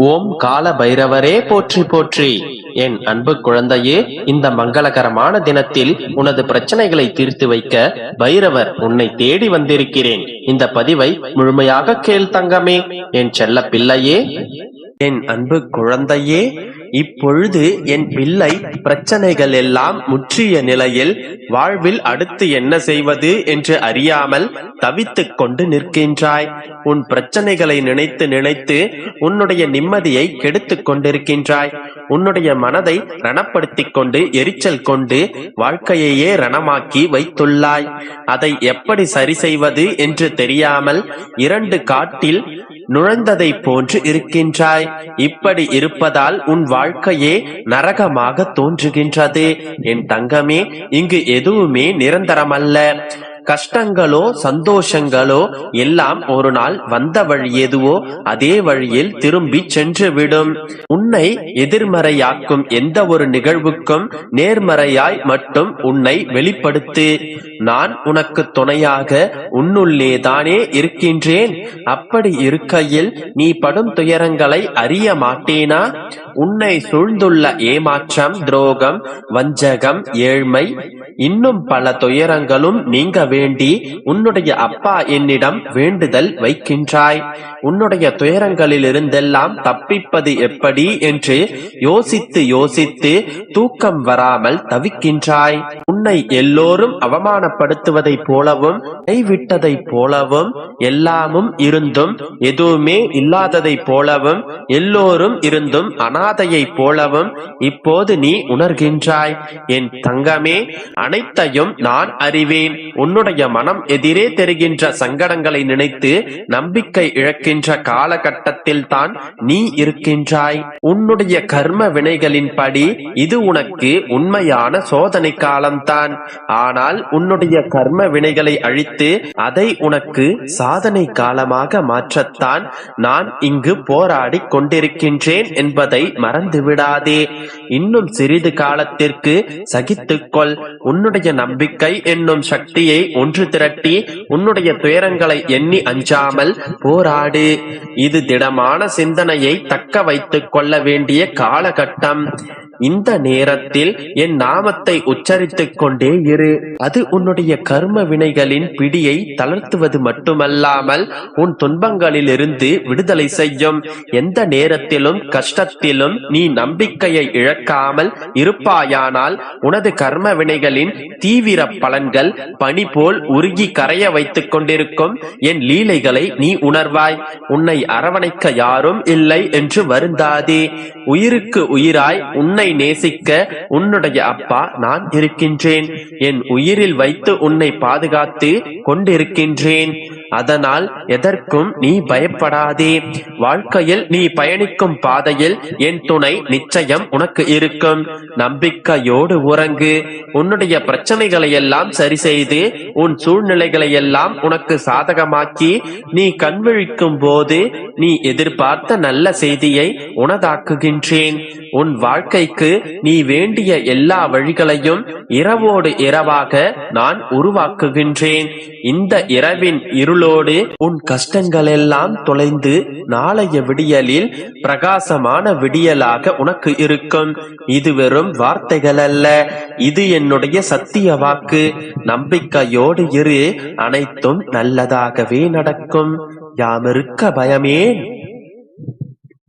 ஓம் கால பைரவரே போற்றி போற்றி. என் அன்பு குழந்தையே இந்த மங்களகரமான தினத்தில் உனது பிரச்சனைகளை தீர்த்து வைக்க பைரவர் உன்னை தேடி வந்திருக்கிறேன். இந்த பதிவை முழுமையாக கேள் தங்கமே. என் செல்ல பிள்ளையே என் அன்பு குழந்தையே இப்பொழுது என் பிள்ளை பிரச்சனைகள் எல்லாம் முற்றிய நிலையில் வாழ்வில் அடுத்து என்ன செய்வது என்று அறியாமல் தவித்துக் கொண்டு நிற்கின்றாய். உன் பிரச்சனைகளை நினைத்து நினைத்து உன்னுடைய நிம்மதியை கெடுத்துக் கொண்டிருக்கின்றாய். உன்னுடைய மனதை ரணப்படுத்திக் கொண்டு எரிச்சல் கொண்டு வாழ்க்கையையே ரணமாக்கி வைத்துள்ளாய். அதை எப்படி சரி செய்வது என்று தெரியாமல் இரண்டு காட்டில் நுழைந்ததை போன்று இருக்கின்றாய். இப்படி இருப்பதால் உன் வாழ்க்கையே நரகமாக தோன்றுகின்றது. என் தங்கமே இங்கு எதுவுமே நிரந்தரமல்ல. கஷ்டங்களோ சந்தோஷங்களோ எல்லாம் ஒரு நாள் வந்த வழி எதுவோ அதே வழியில் திரும்பி சென்று விடும் உன்னை எதிர்மறையாக்கும் எந்த ஒரு நிகழ்வுக்கும் நேர்மறையாய் மட்டும் உன்னை வெளிப்படுத்து. நான் உனக்கு துணையாக உன்னுள்ளே தானே இருக்கின்றேன். அப்படி இருக்கையில் நீ படும் துயரங்களை அறிய மாட்டேனா? உன்னை சூழ்ந்துள்ள ஏமாற்றம் துரோகம் வஞ்சகம் ஏழ்மை இன்னும் பல துயரங்களும் நீங்க வேண்டி உன்னுடைய அப்பா என்னிடம் வேண்டுதல் வைக்கின்றாய். உன்னுடைய துயரங்களிலிருந்தெல்லாம் தப்பிப்பது எப்படி என்று யோசித்து யோசித்து தூக்கம் வராமல் தவிக்கின்றாய். உன்னை எல்லோரும் அவமானப்படுத்துவதைப் போலவும் கைவிட்டதைப் போலவும் எல்லாமும் இருந்தும் எதுவுமே இல்லாததைப் போலவும் எல்லோரும் இருந்தும் அனாதையைப் போலவும் இப்போது நீ உணர்கின்றாய். என் தங்கமே அனைத்தையும் நான் அறிவேன். உன்னுடைய மனம் எதிரே தெரிகின்ற சங்கடங்களை நினைத்து நம்பிக்கை இழக்கின்ற காலகட்டத்தில் தான் நீ இருக்கின்றாய். உன்னுடைய கர்ம வினைகளின்படி இது உனக்கு உண்மையான சோதனை காலம்தான். ஆனால் உன்னுடைய கர்ம வினைகளை அழித்து அதை உனக்கு சாதனை காலமாக மாற்றத்தான் நான் இங்கு போராடி கொண்டிருக்கின்றேன் என்பதை மறந்து விடாதே. இன்னும் சிறிது காலத்திற்கு சகித்துக்கொள். உன்னுடைய நம்பிக்கை என்னும் சக்தியை ஒன்று திரட்டி உன்னுடைய துயரங்களை எண்ணி அஞ்சாமல் போராடு. இது திடமான சிந்தனையை தக்க வைத்துக் கொள்ள வேண்டிய காலகட்டம். இந்த நேரத்தில் என் நாமத்தை உச்சரித்துக் கொண்டே இரு. அது உன்னுடைய கர்ம வினைகளின் பிடியை தளர்த்துவது மட்டுமல்லாமல் உன் துன்பங்களிலிருந்து விடுதலை செய்யும். எந்த நேரத்திலும் கஷ்டத்திலும் நீ நம்பிக்கையை இழக்காமல் இருப்பாயானால் உனது கர்ம வினைகளின் தீவிர பலன்கள் பனி போல் உருகி கரைய வைத்துக் கொண்டிருக்கும். என் லீலைகளை நீ உணர்வாய். உன்னை அரவணைக்க யாரும் இல்லை என்று வருந்தாதே. உயிருக்கு உயிராய் உன்னை நேசிக்க உன்னுடைய அப்பா நான் இருக்கின்றேன். என் உயிரில் வைத்து உன்னை பாதுகாத்து கொண்டிருக்கின்றேன். அதனால் எதற்கும் நீ பயப்படாதே. வாழ்க்கையில் நீ பயணிக்கும் பாதையில் என் துணை நிச்சயம் உனக்கு இருக்கும். நம்பிக்கையோடு உறங்கு. உன்னுடைய பிரச்சனைகளை எல்லாம் சரி செய்து உன் சூழ்நிலைகளை எல்லாம் உனக்கு சாதகமாக்கி நீ கண்விழிக்கும் போது நீ எதிர்பார்த்த நல்ல செய்தியை உனதாக்குகின்றேன். உன் வாழ்க்கைக்கு நீ வேண்டிய எல்லா வழிகளையும் இரவோடு இரவாக நான் உருவாக்குகின்றேன். இந்த இரவின் இருள் இருளோடு உன் கஷ்டங்களெல்லாம் தொலைந்து நாளைய விடியலில் பிரகாசமான விடியலாக உனக்கு இருக்கும். இது வெறும் வார்த்தைகள் அல்ல இது என்னுடைய சத்திய வாக்கு. நம்பிக்கையோடு இரு. அனைத்தும் நல்லதாகவே நடக்கும். யாமிருக்க பயமேன்.